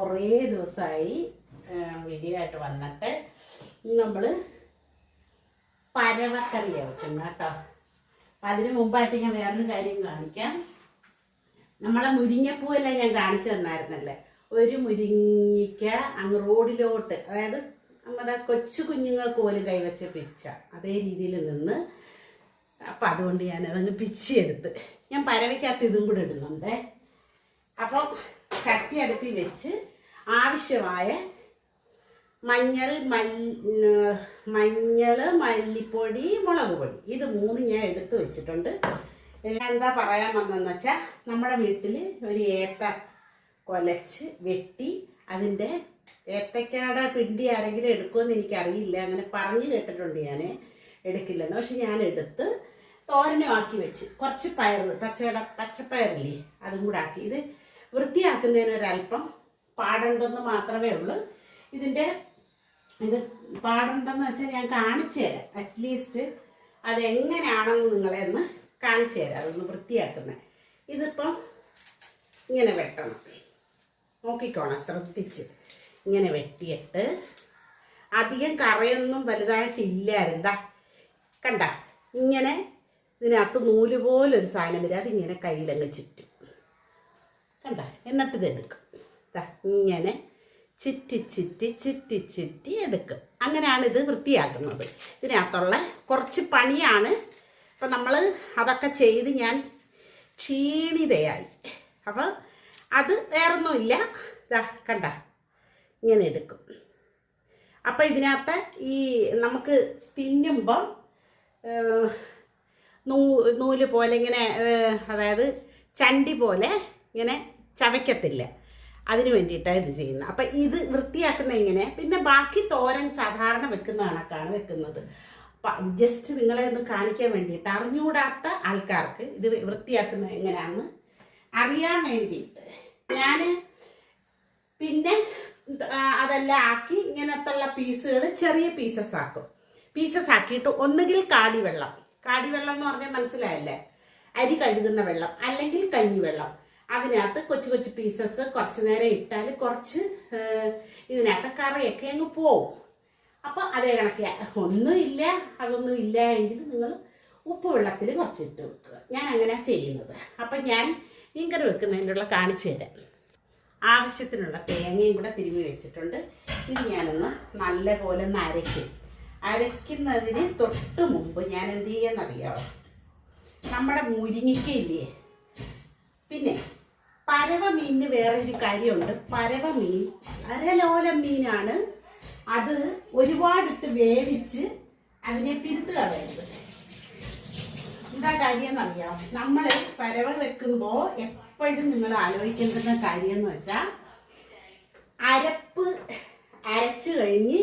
കുറേ ദിവസമായി വീഡിയോ ആയിട്ട് വന്നിട്ട് നമ്മൾ പരവക്കറിയാണ് വെക്കുന്നത് കേട്ടോ. അപ്പം അതിന് മുമ്പായിട്ട് ഞാൻ വേറൊരു കാര്യം കാണിക്കാം. നമ്മളെ മുരിങ്ങപ്പൂവെല്ലാം ഞാൻ കാണിച്ചു തന്നായിരുന്നല്ലേ? ഒരു മുരിങ്ങിക്ക അങ്ങ് റോഡിലോട്ട് അതായത് നമ്മുടെ കൊച്ചു കുഞ്ഞുങ്ങൾക്ക് പോലും കൈവച്ച പിച്ച അതേ രീതിയിൽ നിന്ന് അപ്പം അതുകൊണ്ട് ഞാൻ അതങ്ങ് പിച്ചിയെടുത്ത്. ഞാൻ പരവയ്ക്കകത്ത് ഇതും കൂടെ ഇടുന്നുണ്ടേ. അപ്പം ചട്ടി അടുപ്പിൽ വെച്ച് ആവശ്യമായ മഞ്ഞൾ മഞ്ഞൾ മല്ലിപ്പൊടി മുളക് പൊടി. ഇത് മൂന്ന് ഞാൻ എടുത്തു വെച്ചിട്ടുണ്ട്. എന്താ പറയാൻ വന്നതെന്ന് വെച്ചാൽ നമ്മുടെ വീട്ടിൽ ഒരു ഏത്ത കൊലച്ച് വെട്ടി അതിന്റെ ഏത്തക്കാടെ പിണ്ടി ആരെങ്കിലും എടുക്കുമെന്ന് എനിക്കറിയില്ല. അങ്ങനെ പറഞ്ഞു കേട്ടിട്ടുണ്ട് ഞാൻ എടുക്കില്ലെന്ന്. പക്ഷെ ഞാൻ എടുത്ത് തോരനും ആക്കി വെച്ച്. കുറച്ച് പയർ പച്ചയുടെ പച്ചപ്പയറില്ലേ അതും കൂടെ ആക്കി. ഇത് വൃത്തിയാക്കുന്നതിന് ഒരല്പം പാടുണ്ടെന്ന് മാത്രമേ ഉള്ളൂ. ഇതിന്റെ ഇത് പാടുണ്ടെന്ന് വെച്ചാൽ ഞാൻ കാണിച്ചു തരാം. അറ്റ്ലീസ്റ്റ് അതെങ്ങനെയാണെന്ന് നിങ്ങളെ ഒന്ന് കാണിച്ചു തരാം. അതൊന്ന് വൃത്തിയാക്കുന്നത് ഇതിപ്പം ഇങ്ങനെ വെട്ടണം. നോക്കിക്കോണം ശ്രദ്ധിച്ച്. ഇങ്ങനെ വെട്ടിയിട്ട് അധികം കറയൊന്നും വലുതായിട്ടില്ലായിരുന്നാ കണ്ട? ഇങ്ങനെ ഇതിനകത്ത് നൂൽ പോലൊരു സാധനം വരും. ഇങ്ങനെ കയ്യിലങ്ങ് ചുറ്റും. കണ്ട? എന്നിട്ട് ഇത് എടുക്കും. ഇങ്ങനെ ചുറ്റി ചുറ്റി ചുറ്റി ചുറ്റി എടുക്കും. അങ്ങനെയാണ് ഇത് വൃത്തിയാക്കുന്നത്. ഇതിനകത്തുള്ള കുറച്ച് പണിയാണ്. അപ്പം നമ്മൾ അതൊക്കെ ചെയ്ത് ഞാൻ ക്ഷീണിതയായി. അപ്പോൾ അത് വേറൊന്നുമില്ല. ഇതാ കണ്ട. ഇങ്ങനെ എടുക്കും. അപ്പം ഇതിനകത്ത് ഈ നമുക്ക് തിന്നുമ്പം നൂ നൂൽ പോലെ ഇങ്ങനെ അതായത് ചണ്ടി പോലെ ഇങ്ങനെ ചവയ്ക്കത്തില്ല. അതിന് വേണ്ടിയിട്ടാണ് ഇത് ചെയ്യുന്നത്. അപ്പം ഇത് വൃത്തിയാക്കുന്ന ഇങ്ങനെ പിന്നെ ബാക്കി തോരൻ സാധാരണ വെക്കുന്ന കണക്കാണ് വെക്കുന്നത്. ജസ്റ്റ് നിങ്ങളെ ഒന്ന് കാണിക്കാൻ വേണ്ടിയിട്ട് അറിഞ്ഞുകൂടാത്ത ആൾക്കാർക്ക് ഇത് വൃത്തിയാക്കുന്നത് എങ്ങനെയാണെന്ന് അറിയാൻ വേണ്ടിയിട്ട് ഞാൻ പിന്നെ അതെല്ലാം ആക്കി ഇങ്ങനത്തുള്ള പീസുകൾ ചെറിയ പീസസ് ആക്കും. പീസസ് ആക്കിയിട്ട് ഒന്നുകിൽ കാടിവെള്ളം. കാടിവെള്ളം എന്ന് പറഞ്ഞാൽ മനസ്സിലായല്ലേ? അരി കഴുകുന്ന വെള്ളം അല്ലെങ്കിൽ കഞ്ഞിവെള്ളം. അതിനകത്ത് കൊച്ചു കൊച്ചു പീസസ് കുറച്ച് നേരം ഇട്ടാൽ കുറച്ച് ഇതിനകത്ത് കറിയൊക്കെ അങ്ങ് പോവും. അപ്പോൾ അതേ കണക്ക് ഒന്നും ഇല്ല അതൊന്നും ഇല്ല എങ്കിൽ നിങ്ങൾ ഉപ്പ് വെള്ളത്തിൽ കുറച്ചിട്ട് വെക്കുക. ഞാൻ അങ്ങനെ ചെയ്യുന്നത്. അപ്പം ഞാൻ മീൻകറി വെക്കുന്നതിനുള്ള കാണിച്ചു തരാം. ആവശ്യത്തിനുള്ള തേങ്ങയും കൂടെ തിരുമ്മി വെച്ചിട്ടുണ്ട്. ഇത് ഞാനൊന്ന് നല്ല പോലെ ഒന്ന് അരയ്ക്കും അരയ്ക്കുന്നതിന് തൊട്ട് മുമ്പ് ഞാൻ എന്ത് ചെയ്യാന്നറിയാമോ നമ്മുടെ മുരിങ്ങിക്കയില്ലേ പിന്നെ പരവ മീനിന് വേറൊരു കാര്യമുണ്ട്. പരവ മീൻ അരലോല മീനാണ് അത് ഒരുപാടിട്ട് വേവിച്ച് അതിനെ പിരുത്ത് കളയരുത് എന്താ കാര്യം എന്നറിയാം നമ്മൾ പരവ വെക്കുമ്പോൾ എപ്പോഴും നിങ്ങൾ ആലോചിക്കേണ്ടുന്ന കാര്യം എന്ന് വെച്ചാൽ അരപ്പ് അരച്ച് കഴിഞ്ഞ്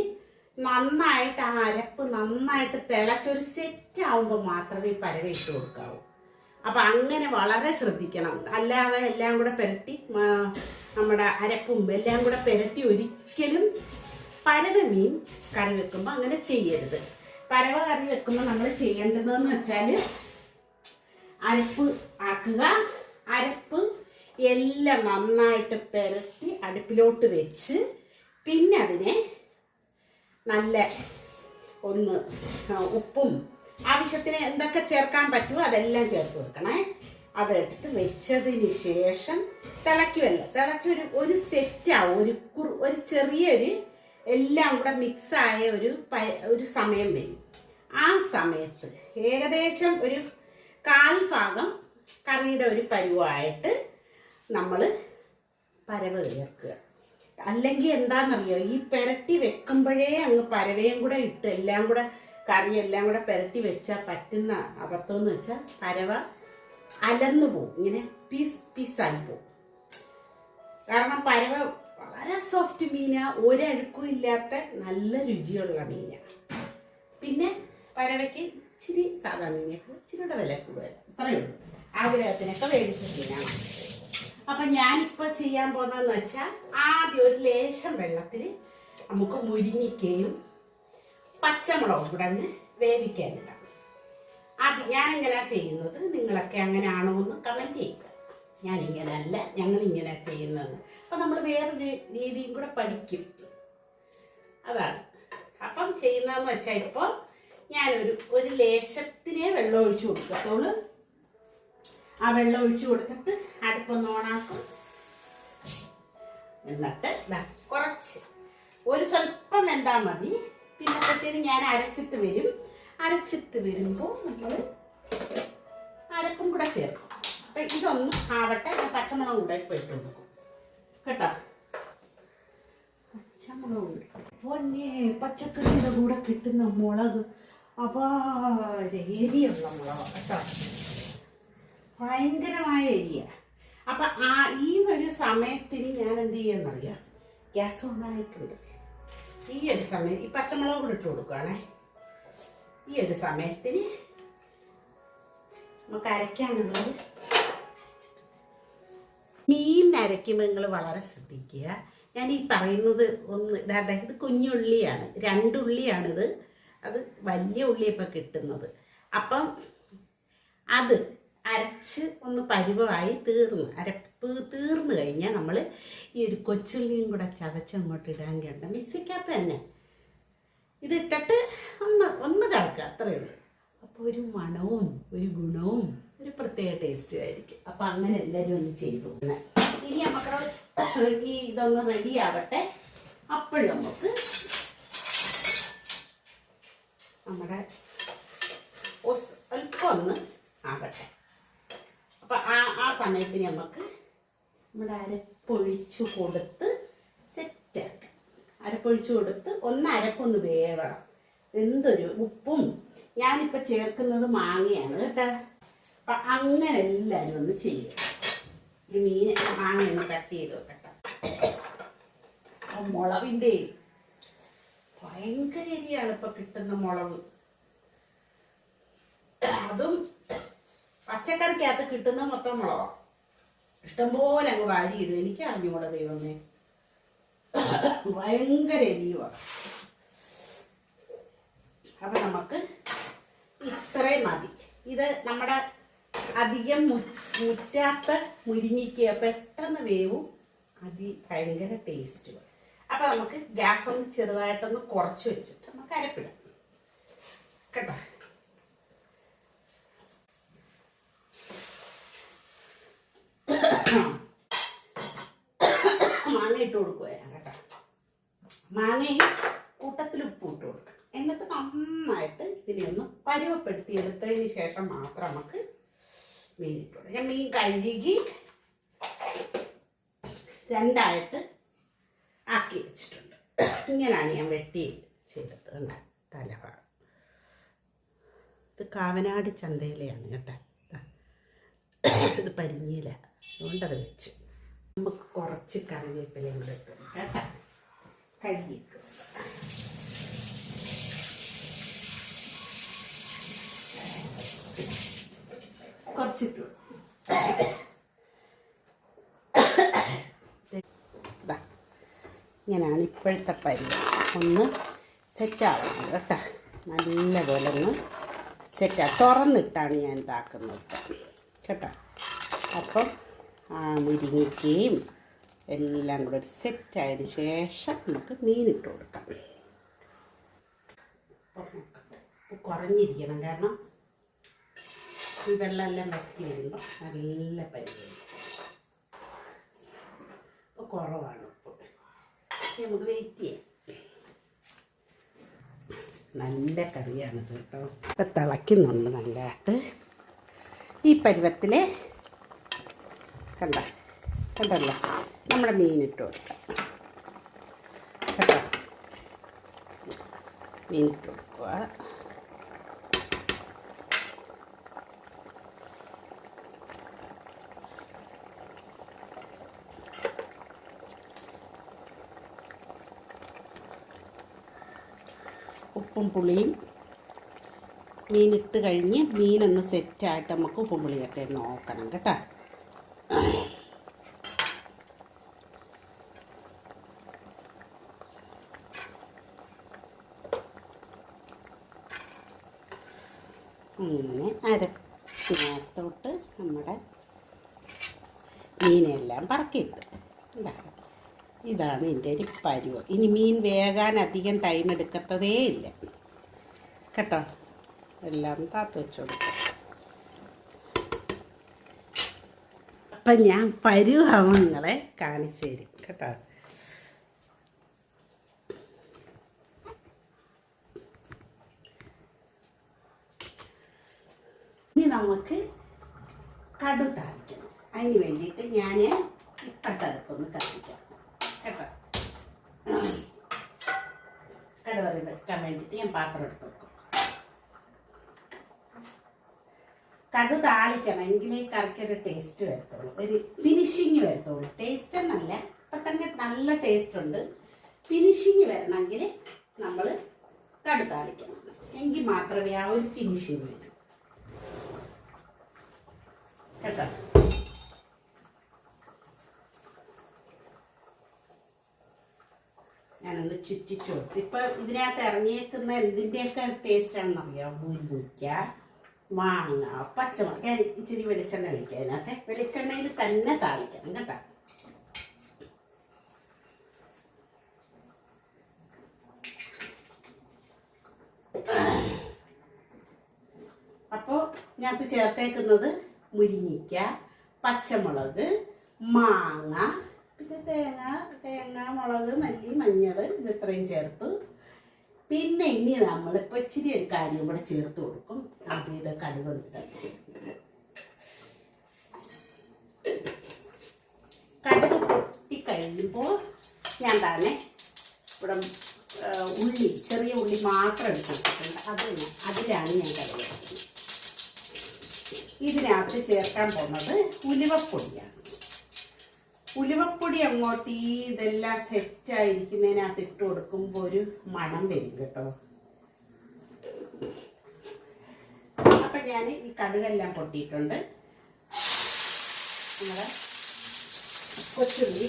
നന്നായിട്ട് ആ അരപ്പ് നന്നായിട്ട് തിളച്ചൊരു സെറ്റ് ആവുമ്പോൾ മാത്രമേ പരവ ഇട്ട് കൊടുക്കാവൂ. അപ്പം അങ്ങനെ വളരെ ശ്രദ്ധിക്കണം. അല്ലാതെ എല്ലാം കൂടെ പെരട്ടി നമ്മുടെ അരപ്പും എല്ലാം കൂടെ പെരട്ടി ഒരിക്കലും പരവ മീൻ കറി വെക്കുമ്പോൾ അങ്ങനെ ചെയ്യരുത്. പരവ കറി വെക്കുമ്പോൾ നമ്മൾ ചെയ്യേണ്ടതെന്ന് വെച്ചാൽ അരപ്പ് ആക്കുക. അരപ്പ് എല്ലാം നന്നായിട്ട് പെരട്ടി അടുപ്പിലോട്ട് വെച്ച് പിന്നെ അതിനെ നല്ല ഒന്ന് ഉപ്പും ആവശ്യത്തിന് എന്തൊക്കെ ചേർക്കാൻ പറ്റുമോ അതെല്ലാം ചേർത്ത് വെക്കണേ അതെടുത്ത് വെച്ചതിന് ശേഷം തിളയ്ക്കുമല്ല തിളച്ചൊരു ഒരു സെറ്റാവും ഒരു കുറു ഒരു ചെറിയൊരു എല്ലാം കൂടെ മിക്സായ ഒരു പ- ഒരു സമയം വരും. ആ സമയത്ത് ഏകദേശം ഒരു കാൽ ഭാഗം കറിയുടെ ഒരു പരുവായിട്ട് നമ്മൾ പരവ് ചേർക്കുക. അല്ലെങ്കിൽ എന്താണെന്നറിയോ ഈ പെരട്ടി വെക്കുമ്പോഴേ അങ്ങ് പരവയും കൂടെ ഇട്ട് എല്ലാം കൂടെ കറി എല്ലാം കൂടെ പെരട്ടി വെച്ചാൽ പറ്റുന്ന അബദ്ധം എന്ന് വെച്ചാൽ പരവ അലന്നു പോവും. ഇങ്ങനെ പീസ് പീസായി പോവും. കാരണം പരവ വളരെ സോഫ്റ്റ് മീനാ ഒരഴുക്കും ഇല്ലാത്ത നല്ല രുചിയുള്ള മീനാ. പിന്നെ പരവയ്ക്ക് ഇച്ചിരി സാധാ മീനൊക്കെ ഇച്ചിരിയുടെ വില കൂടുതൽ അത്രയേ ഉള്ളൂ. ആഗ്രഹത്തിനൊക്കെ മേടിച്ച മീനാണ് അപ്പൊ ഞാനിപ്പോ ചെയ്യാൻ പോകുന്നതെന്ന് വെച്ചാൽ ആദ്യം ഒരു ലേശം വെള്ളത്തിൽ നമുക്ക് മുരിങ്ങിക്കയും പച്ചമുളകും കൂടെ അങ്ങ് വേവിക്കാനിടാം. അത് ഞാൻ എങ്ങനെയാ ചെയ്യുന്നത്. നിങ്ങളൊക്കെ അങ്ങനെയാണോ എന്ന് കമന്റ് ചെയ്യുക. ഞാനിങ്ങനല്ല ഞങ്ങൾ ഇങ്ങനെ ചെയ്യുന്നത്. അപ്പം നമ്മൾ വേറൊരു രീതിയും കൂടെ പഠിക്കും. അതാണ്. അപ്പം ചെയ്യുന്നതെന്ന് വെച്ചാൽ ഇപ്പോൾ ഞാനൊരു ഒരു ലേശത്തിനെ വെള്ളം ഒഴിച്ചു കൊടുക്കത്തുള്ളൂ ആ വെള്ളം ഒഴിച്ചു കൊടുത്തിട്ട് അടുപ്പൊന്ന് ഓണാക്കും. എന്നിട്ട് കുറച്ച്. ഒരു സ്വല്പം എന്താ മതി. പിന്നത്തേന് ഞാൻ അരച്ചിട്ട് വരും. അരച്ചിട്ട് വരുമ്പോൾ നമ്മൾ അരപ്പും കൂടെ ചേർക്കും. അപ്പം ഇതൊന്നും ആവട്ടെ പച്ചമുളകും കൂടെ ഇപ്പോൾ ഇട്ട് കൊടുക്കും. കേട്ടോ? പച്ചമുളക് പൊന്നേ പച്ചക്കറിയുടെ കൂടെ കിട്ടുന്ന മുളക്. അപാര മുളക് കേട്ടോ. ഭയങ്കരമായ എരിയ. അപ്പൊ ആ ഈ ഒരു സമയത്തിന് ഞാൻ എന്ത് ചെയ്യാന്നറിയാം? ഗ്യാസ് ഓണായിട്ടുണ്ട് ഈ ഒരു സമയം ഈ പച്ചമുളക് കൂടി ഇട്ട് കൊടുക്കുകയാണേ ഈ ഒരു സമയത്തിന് നമുക്ക് അരയ്ക്കാനുള്ളത്. മീൻ അരയ്ക്കുമ്പോൾ നിങ്ങൾ വളരെ ശ്രദ്ധിക്കുക. ഞാൻ ഈ പറയുന്നത് ഒന്ന് ഇതാണ്ട ഇത് കുഞ്ഞുള്ളിയാണ്. രണ്ടുള്ളിയാണിത് അത് വലിയ ഉള്ളി ഇപ്പം കിട്ടുന്നത്. അപ്പം അത് അരച്ച് ഒന്ന് പരുവമായി തീർന്ന് അരപ്പ് തീർന്നു കഴിഞ്ഞാൽ നമ്മൾ ഈ ഒരു കൊച്ചുള്ളിയും കൂടെ ചതച്ച് അങ്ങോട്ട് ഇടാൻ കേട്ടോ. മിക്സിക്കകത്ത് തന്നെ. ഇതിട്ടിട്ട് ഒന്ന് ഒന്ന് കറക്കുക അത്രയേ ഉള്ളൂ. അപ്പോൾ ഒരു മണവും ഒരു ഗുണവും ഒരു പ്രത്യേക ടേസ്റ്റും ആയിരിക്കും. അപ്പം അങ്ങനെ എല്ലാവരും ഒന്ന് ചെയ്തു ഇനി നമുക്ക് ഈ ഇതൊന്ന് റെഡി ആവട്ടെ. അപ്പോഴും നമുക്ക് നമ്മുടെ അല്പം ഒന്ന് ആവട്ടെ. അപ്പം ആ ആ സമയത്തിന് നമുക്ക് നമ്മുടെ അരപ്പൊഴിച്ചു കൊടുത്ത് സെറ്റാക്കണം അരപ്പൊഴിച്ചു കൊടുത്ത് ഒന്ന് അരപ്പൊന്ന് വേവണം. എന്തൊരു ഉപ്പും. ഞാനിപ്പോൾ ചേർക്കുന്നത് മാങ്ങയാണ് കേട്ടോ. അപ്പം അങ്ങനെ എല്ലാവരും ഒന്ന് ചെയ്യുക ഒരു മീൻ മാങ്ങ ഒന്ന് കട്ട് ചെയ്ത് വെക്കട്ടെ. ആ മുളവിന്റെ ഭയങ്കര എരിയാണ് ഇപ്പൊ കിട്ടുന്ന മുളക് അതും പച്ചക്കറിക്കകത്ത് കിട്ടുന്ന മൊത്തം മുളകാ ഇഷ്ടംപോലെ അങ്ങ് വാരിയിടും. എനിക്ക് അറിഞ്ഞുകൂടെ ദൈവമേ. ഭയങ്കര എരിയുവാ അപ്പൊ നമുക്ക് ഇത്രയും മതി. ഇത് നമ്മുടെ അധികം മുറ്റാത്ത മുരിങ്ങിക്കുക പെട്ടെന്ന് വേവും. അതി ഭയങ്കര ടേസ്റ്റും അപ്പൊ നമുക്ക് ഗ്യാസ് ഒന്ന് ചെറുതായിട്ടൊന്ന് കുറച്ച് വെച്ചിട്ട് നമുക്ക് അരപ്പിടാം. കേട്ടോ മാങ്ങ ഇട്ട് കൊടുക്കുക ഞാൻ കേട്ടോ. മാങ്ങയും കൂട്ടത്തിൽ ഉപ്പ് ഇട്ട് കൊടുക്കണം എന്നിട്ട് നന്നായിട്ട് ഇതിനെ ഒന്ന് പരുവപ്പെടുത്തി എടുത്തതിന് ശേഷം മാത്രം നമുക്ക് മീൻ ഇട്ട് കൊടുക്കാം. ഞാൻ മീൻ കഴുകി രണ്ടായിട്ട് ആക്കി വെച്ചിട്ടുണ്ട്. ഇങ്ങനെയാണ് ഞാൻ വെട്ടി ചെയ്തത് തലഭാഗം. ഇത് കാവനാട് ചന്തയിലെയാണ് കേട്ടോ. ഇത് പരിഞ്ഞില. അതുകൊണ്ടത് വെച്ച്. നമുക്ക് കുറച്ച് കറിവേപ്പിലയും കൂടെ ഇട്ടു കുറച്ചിട്ടു ഇങ്ങനെയാണ് ഇപ്പോഴത്തെ പരി. ഒന്ന് സെറ്റാവുന്നത് കേട്ടോ. നല്ലപോലെ ഒന്ന് സെറ്റാ തുറന്നിട്ടാണ് ഞാൻ ഇതാക്കുന്നത്. കേട്ടോ. അപ്പം മുരിങ്ങയ്ക്കയും എല്ലാം കൂടെ ഒരു സെറ്റായതിന് ശേഷം നമുക്ക് മീനിട്ട് കൊടുക്കാം. കുറഞ്ഞിരിക്കണം കാരണം ഈ വെള്ളമെല്ലാം വറ്റി വരുമ്പോൾ നല്ല പരിപാടി. കുറവാണ് ഉപ്പ്. നമുക്ക് വെയിറ്റ് ചെയ്യാം. നല്ല കറിയാണിത് കേട്ടോ. ഇപ്പം തിളയ്ക്കുന്നുണ്ട് നല്ലതായിട്ട്. ഈ പരുവത്തിൽ കണ്ട കണ്ടല്ലോ? നമ്മുടെ മീനിട്ട് കൊടുക്കാം. കേട്ടോ മീനിട്ട് കൊടുക്കുക. ഉപ്പും പുളിയും മീനിട്ട് കഴിഞ്ഞ് മീനൊന്ന് സെറ്റായിട്ട് നമുക്ക് ഉപ്പും പുളിയൊക്കെ നോക്കണം കേട്ടോ. അങ്ങനെ അരപ്പിനകത്തോട്ട് നമ്മുടെ മീനെല്ലാം പറക്കിയിട്ട്. ഇതാണ് എന്റെ ഒരു പരുവം. ഇനി മീൻ വേകാൻ അധികം ടൈം എടുക്കത്തതേ ഇല്ല. കേട്ടോ? എല്ലാം താത്ത് വെച്ച് കൊടുക്കാം അപ്പം ഞാൻ പരുവാവും നിങ്ങളെ കാണിച്ചു തരും. കേട്ടോ? നമുക്ക് കടു താളിക്കണം. അതിന് വേണ്ടിയിട്ട് ഞാൻ ഇപ്പത്തടുപ്പൊന്ന് കത്തിക്കാം കേട്ടോ? കടുവറി വെക്കാൻ വേണ്ടിയിട്ട് ഞാൻ പാത്രം എടുത്ത് വെക്കും. കടു താളിക്കണം എങ്കിലേ കറിക്കൊരു ടേസ്റ്റ് വരത്തുള്ളൂ. ഒരു ഫിനിഷിങ് വരത്തുള്ളൂ. ടേസ്റ്റ് എന്നല്ല ഇപ്പം തന്നെ നല്ല ടേസ്റ്റ് ഉണ്ട്. ഫിനിഷിങ് വരണമെങ്കിൽ നമ്മൾ കടു താളിക്കണം. എങ്കിൽ മാത്രമേ ആ ഒരു ഫിനിഷിങ് വരൂ. കേട്ടോ. ഞാനൊന്ന് ചുറ്റിച്ചു കൊടുത്തു ഇപ്പൊ ഇതിനകത്ത് ഇറങ്ങിയേക്കുന്ന എന്തിന്റെയൊക്കെ ടേസ്റ്റ് ആണെന്ന് അറിയാം മുരിക്ക മാങ്ങ പച്ചമുളക്. ഞാൻ ഇച്ചിരി വെളിച്ചെണ്ണ ഒഴിക്കാം അതിനകത്ത് വെളിച്ചെണ്ണയിൽ തന്നെ താളിക്കണം കേട്ടോ. അപ്പോൾ ഞാൻ ചേർത്തേക്കുന്നത് മുരിങ്ങിക്ക പച്ചമുളക് മാങ്ങ പിന്നെ തേങ്ങ തേങ്ങ മുളക് മല്ലി മഞ്ഞൾ ഇത് ഇത്രയും ചേർത്തു. പിന്നെ ഇനി നമ്മളിപ്പോൾ ഇച്ചിരി ഒരു കാര്യം കൂടെ ചേർത്ത് കൊടുക്കും. അത് ഇത് കടുക് കടുക് പൊട്ടി കഴിയുമ്പോൾ ഞാൻ തന്നെ ഇവിടെ ഉള്ളി ചെറിയ ഉള്ളി മാത്രം എടുത്ത് വെച്ചിട്ടുണ്ട്. അത് അതിലാണ് ഞാൻ കടുക്. ഇതിനകത്ത് ചേർക്കാൻ പോകുന്നത് ഉലുവപ്പൊടിയാണ്. ഉലുവപ്പൊടി അങ്ങോട്ട് ഈ ഇതെല്ലാം സെറ്റായിരിക്കുന്നതിനകത്ത് ഇട്ട് കൊടുക്കുമ്പോൾ ഒരു മണം വരും കേട്ടോ. അപ്പം ഞാൻ ഈ കടുകെല്ലാം പൊട്ടിയിട്ടുണ്ട്. നമ്മുടെ കൊച്ചുള്ളി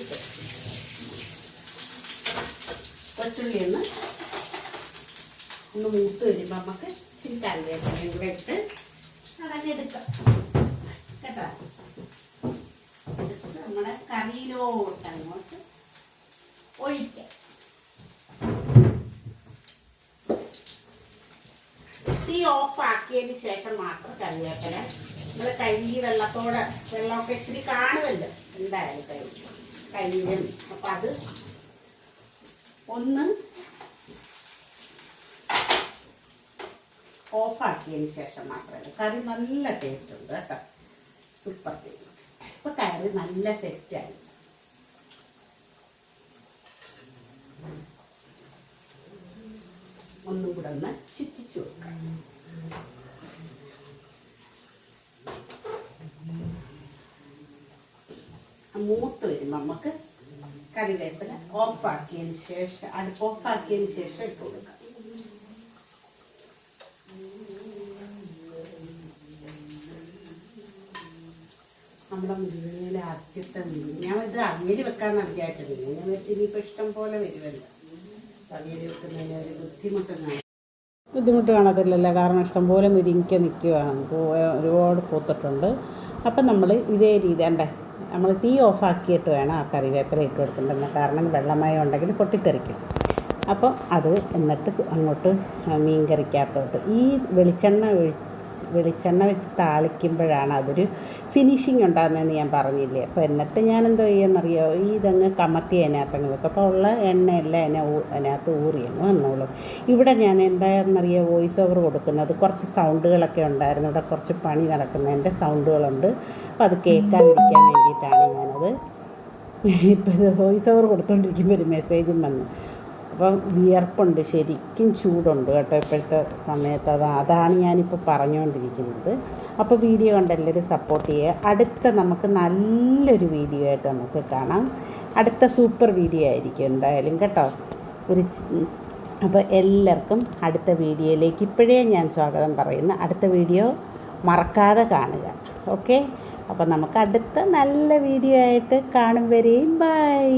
കൊച്ചുള്ളി ഒന്ന് ഒന്ന് മൂത്ത് വരുമ്പോൾ നമുക്ക് ഇച്ചിരി കറിവേപ്പിലയും കൂടെ ഇട്ട് എടുക്കാം കേട്ടോ? എടുത്ത് നമ്മുടെ കറിയിലോട്ട് അങ്ങോട്ട് ഒഴിക്കാം. തീ ഓഫ് ആക്കിയതിന് ശേഷം മാത്രം കറിവേപ്പില. നമ്മൾ കഴുകി വെള്ളത്തോടെ വെള്ളമൊക്കെ ഇച്ചിരി കാണുമല്ലോ എന്തായാലും കഴുകി. കഴുകും. അപ്പം അത് ഒന്ന് ഓഫാക്കിയതിന് ശേഷം മാത്രമേ കറി നല്ല ടേസ്റ്റ് ഉണ്ട് കേട്ടോ. സൂപ്പർ ടേസ്റ്റ് ഇപ്പൊ കറി നല്ല സെറ്റായി ഒന്നും കൂടെ ഒന്ന് ചുറ്റിച്ചു വെക്കാം. മൂത്ത് വരും നമുക്ക് കറിവേപ്പില ഓഫാക്കിയതിന് ശേഷം അടുപ്പ് ഓഫാക്കിയതിന് ശേഷം ഇട്ട് കൊടുക്കാം നമ്മുടെ ആദ്യത്തെ ഞാൻ ഇത് അവിയൽ വെക്കാമെന്നാണ് വിചാരിച്ചത് ഞാൻ വെച്ച് ഇനിയിപ്പോൾ ഇഷ്ടം പോലെ വരുമല്ലോ അവിയൽ വെക്കുന്നതിന് ഒരു ബുദ്ധിമുട്ടൊന്നും ബുദ്ധിമുട്ട് കാണത്തില്ലല്ലോ. കാരണം ഇഷ്ടംപോലെ മുരിങ്ങിക്ക നിൽക്കുകയാണ് ഒരുപാട് പൂത്തിട്ടുണ്ട്. അപ്പം നമ്മൾ ഇതേ രീതി ഉണ്ടേ നമ്മൾ തീ ഓഫാക്കിയിട്ട് വേണം ആ കറിവേപ്പില ഇട്ട് കൊടുക്കേണ്ടത് കാരണം വെള്ളമയം ഉണ്ടെങ്കിൽ പൊട്ടിത്തെറിക്കും. അപ്പം അത് എന്നിട്ട് അങ്ങോട്ട് മീൻ കറിക്കകത്തോട്ട് ഈ വെളിച്ചെണ്ണ ഒഴിച്ച് വെളിച്ചെണ്ണ വെച്ച് താളിക്കുമ്പോഴാണ് അതൊരു ഫിനിഷിങ് ഉണ്ടാകുന്നതെന്ന് ഞാൻ പറഞ്ഞില്ലേ. അപ്പോൾ എന്നിട്ട് ഞാൻ എന്തോ ചെയ്യുമെന്നറിയോ? ഈ ഇതങ്ങ് കമത്തി അതിനകത്തങ്ങ് വെക്കും. അപ്പോൾ ഉള്ള എണ്ണയെല്ലാം അതിനെ അതിനകത്ത് ഊറി അങ്ങ് വന്നോളും. ഇവിടെ ഞാൻ എന്താണെന്നറിയോ? വോയിസ് ഓവർ കൊടുക്കുന്നത്. കുറച്ച് സൗണ്ടുകളൊക്കെ ഉണ്ടായിരുന്നു. ഇവിടെ കുറച്ച് പണി നടക്കുന്നതിന്റെ സൗണ്ടുകളുണ്ട് അപ്പോൾ അത് കേൾക്കാതിരിക്കാൻ വേണ്ടിയിട്ടാണ് ഞാനത്. ഇപ്പോൾ ഇത് വോയിസ് ഓവർ കൊടുത്തുകൊണ്ടിരിക്കുമ്പോൾ ഒരു മെസ്സേജും വന്നു. അപ്പം വിയർപ്പുണ്ട് ശരിക്കും ചൂടുണ്ട് കേട്ടോ ഇപ്പോഴത്തെ സമയത്ത്. അത് അതാണ് ഞാനിപ്പോൾ പറഞ്ഞുകൊണ്ടിരിക്കുന്നത്. അപ്പോൾ വീഡിയോ കണ്ട് എല്ലാവരും സപ്പോർട്ട് ചെയ്യുക. അടുത്ത നമുക്ക് നല്ലൊരു വീഡിയോ ആയിട്ട് നമുക്ക് കാണാം. അടുത്ത സൂപ്പർ വീഡിയോ ആയിരിക്കും എന്തായാലും കേട്ടോ. ഒരു അപ്പോൾ എല്ലാവർക്കും അടുത്ത വീഡിയോയിലേക്ക് ഇപ്പോഴേ ഞാൻ സ്വാഗതം പറയുന്നു. അടുത്ത വീഡിയോ മറക്കാതെ കാണുക. ഓക്കെ? അപ്പോൾ നമുക്ക് അടുത്ത നല്ല വീഡിയോ ആയിട്ട് കാണും വരെയും. ബൈ